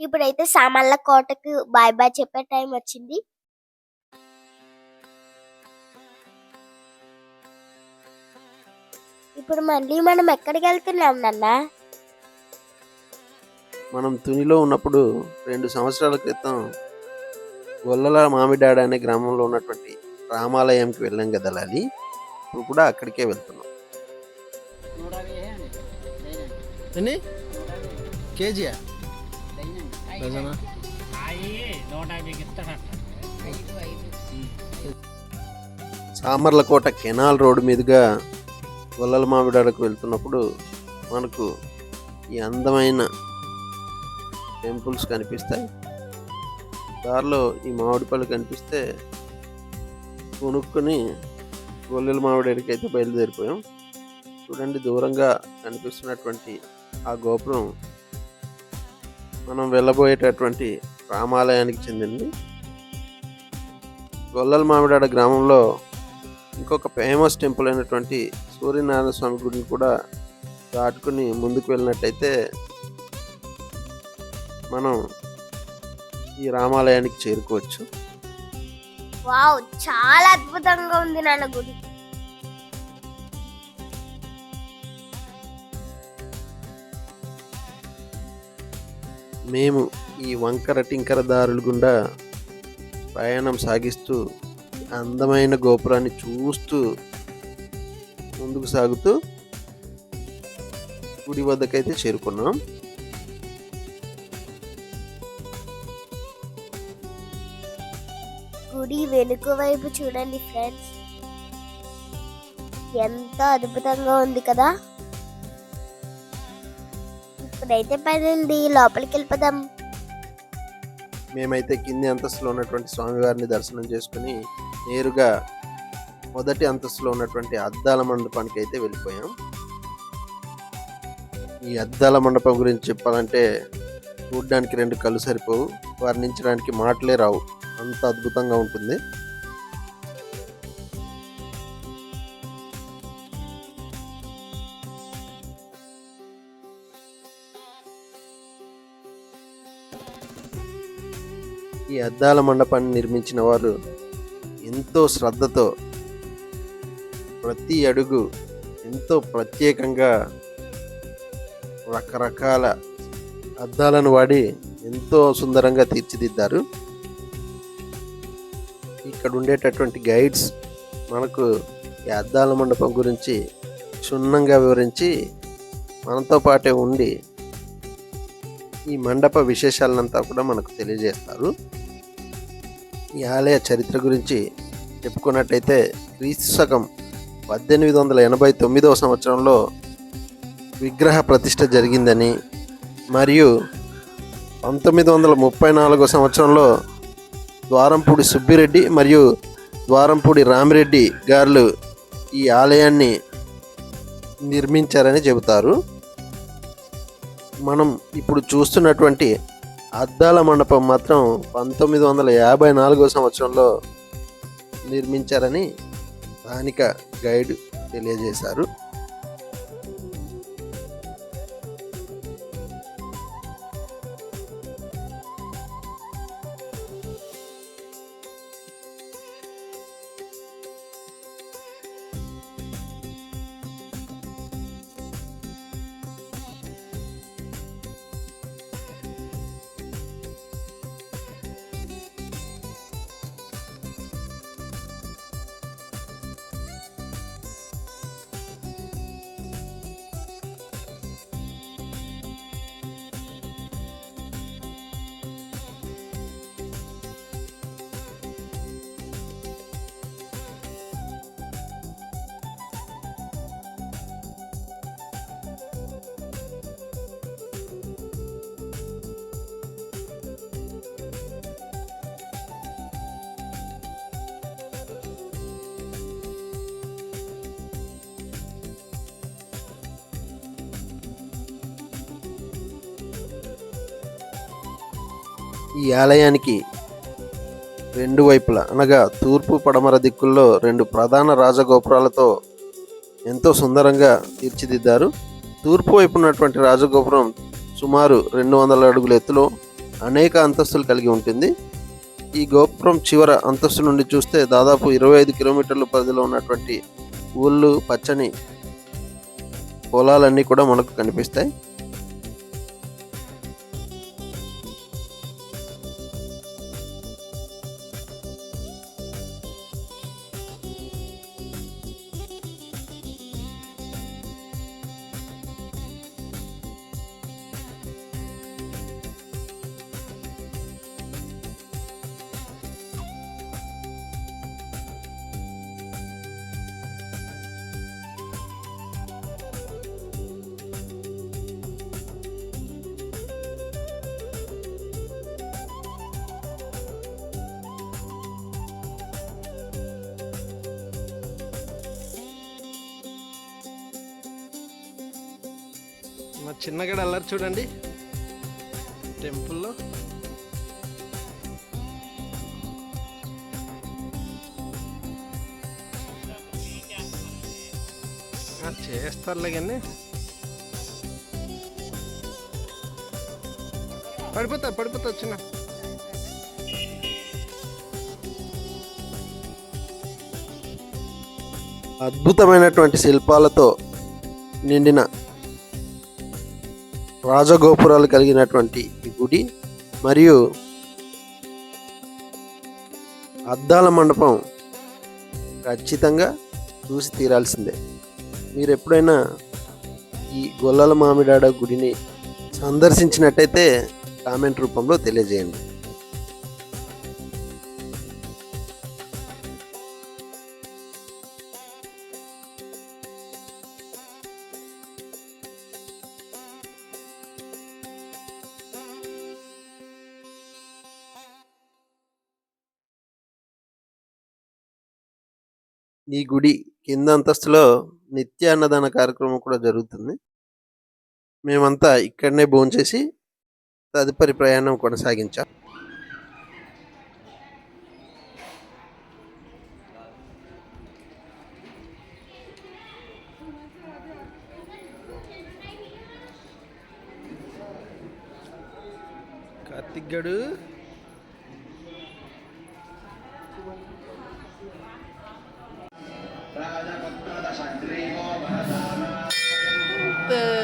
ఇప్పుడైతే సామాన్ల కోటకు bye bye చెప్పే టైం వచ్చింది. ఇప్పుడు మళ్ళీ మనం ఎక్కడికి వెళ్తున్నాం నాన్న? మనం తునిలో ఉన్నప్పుడు రెండు సంవత్సరాల క్రితం గొల్లల మామిడాడ అనే గ్రామంలో ఉన్నటువంటి రామాలయంకి వెళ్ళాం కదా లాలి. ఇప్పుడు కూడా అక్కడికే వెళ్తున్నాం. కేజీయా? డజనా? సామర్లకోట కెనాల్ రోడ్డు మీదుగా గొల్లల మామిడాడకు వెళ్తున్నప్పుడు మనకు ఈ అందమైన టెంపుల్స్ కనిపిస్తాయి. దారిలో ఈ మామిడి పళ్ళు కనిపిస్తే కొనుక్కొని గొల్లల మామిడాడికి అయితే బయలుదేరిపోయాం. చూడండి దూరంగా కనిపిస్తున్నటువంటి ఆ గోపురం మనం వెళ్ళబోయేటటువంటి రామాలయానికి చెందింది. గొల్లల మామిడాడ గ్రామంలో ఇంకొక ఫేమస్ టెంపుల్ అయినటువంటి సూర్యనారాయణ స్వామి గుడిని కూడా దాటుకుని ముందుకు వెళ్ళినట్టయితే మనం ఈ రామాలయానికి చేరుకోవచ్చు. వావ్ చాలా అద్భుతంగా ఉంది నాన్న గుడి. మేము ఈ వంకర టింకర దారుల గుండా ప్రయాణం సాగిస్తూ అందమైన గోపురాన్ని చూస్తూ ముందుకు సాగుతూ గుడి వద్దకైతే చేరుకున్నాం. గుడి వెనుక వైపు చూడండి ఫ్రెండ్స్. ఎంత అద్భుతంగా ఉంది కదా? ఇప్పుడైతే పదండి లోపలికి వెళ్ళిపోదాం మేమైతే కింది అంతస్తులో ఉన్నటువంటి స్వామివారిని దర్శనం చేసుకుని నేరుగా మొదటి అంతస్తులో ఉన్నటువంటి అద్దాల మండపానికి అయితే వెళ్ళిపోయాం. ఈ అద్దాల మండపం గురించి చెప్పాలంటే చూడడానికి రెండు కళ్ళు సరిపోవు వర్ణించడానికి మాటలే రావు. అంత అద్భుతంగా ఉంటుంది. ఈ అద్దాల మండపాన్ని నిర్మించిన వారు ఎంతో శ్రద్ధతో ప్రతి అడుగు ఎంతో ప్రత్యేకంగా రకరకాల అద్దాలను వాడి ఎంతో సుందరంగా తీర్చిదిద్దారు. ఇక్కడ ఉండేటటువంటి గైడ్స్ మనకు ఈ అద్దాల మండపం గురించి క్షుణ్ణంగా వివరించి మనతో పాటే ఉండి ఈ మండప విశేషాలనంతా కూడా మనకు తెలియజేస్తారు. ఈ ఆలయ చరిత్ర గురించి చెప్పుకున్నట్టయితే క్రీస్తు శకం పద్దెనిమిది వందల ఎనభై తొమ్మిదవ సంవత్సరంలో విగ్రహ ప్రతిష్ఠ జరిగిందని మరియు పంతొమ్మిది వందల ముప్పై నాలుగో సంవత్సరంలో ద్వారంపూడి సుబ్బిరెడ్డి మరియు ద్వారంపూడి రామిరెడ్డి గారు ఈ ఆలయాన్ని నిర్మించారని చెబుతారు. మనం ఇప్పుడు చూస్తున్నటువంటి అద్దాల మండపం మాత్రం పంతొమ్మిది వందల యాభై నాలుగో సంవత్సరంలో నిర్మించారని స్థానిక గైడ్ తెలియజేశారు. ఈ ఆలయానికి రెండు వైపులా అనగా తూర్పు పడమర దిక్కుల్లో రెండు ప్రధాన రాజగోపురాలతో ఎంతో సుందరంగా తీర్చిదిద్దారు. తూర్పు వైపు ఉన్నటువంటి రాజగోపురం సుమారు రెండు వందల అడుగుల ఎత్తులో అనేక అంతస్తులు కలిగి ఉంటుంది. ఈ గోపురం చివర అంతస్తు నుండి చూస్తే దాదాపు ఇరవై ఐదు కిలోమీటర్ల పరిధిలో ఉన్నటువంటి ఊళ్ళు పచ్చని పొలాలన్నీ కూడా మనకు కనిపిస్తాయి. మా చిన్నగడ అల్లరి చూడండి. టెంపుల్లో. చేస్తారులే కానీ. పడిపోతా పడిపోతా చిన్న. అద్భుతమైనటువంటి శిల్పాలతో నిండిన రాజగోపురాలు కలిగినటువంటి ఈ గుడి మరియు అద్దాల మండపం ఖచ్చితంగా చూసి తీరాల్సిందే. మీరు ఎప్పుడైనా ఈ గొల్లల మామిడాడ గుడిని సందర్శించినట్టయితే కామెంట్ రూపంలో తెలియజేయండి. ఈ గుడి కింద అంతస్తులో నిత్య అన్నదాన కార్యక్రమం కూడా జరుగుతుంది. మేమంతా ఇక్కడనే భోంచేసి తదుపరి ప్రయాణం కొనసాగించాం. కార్తిక్ గడు. అంతే.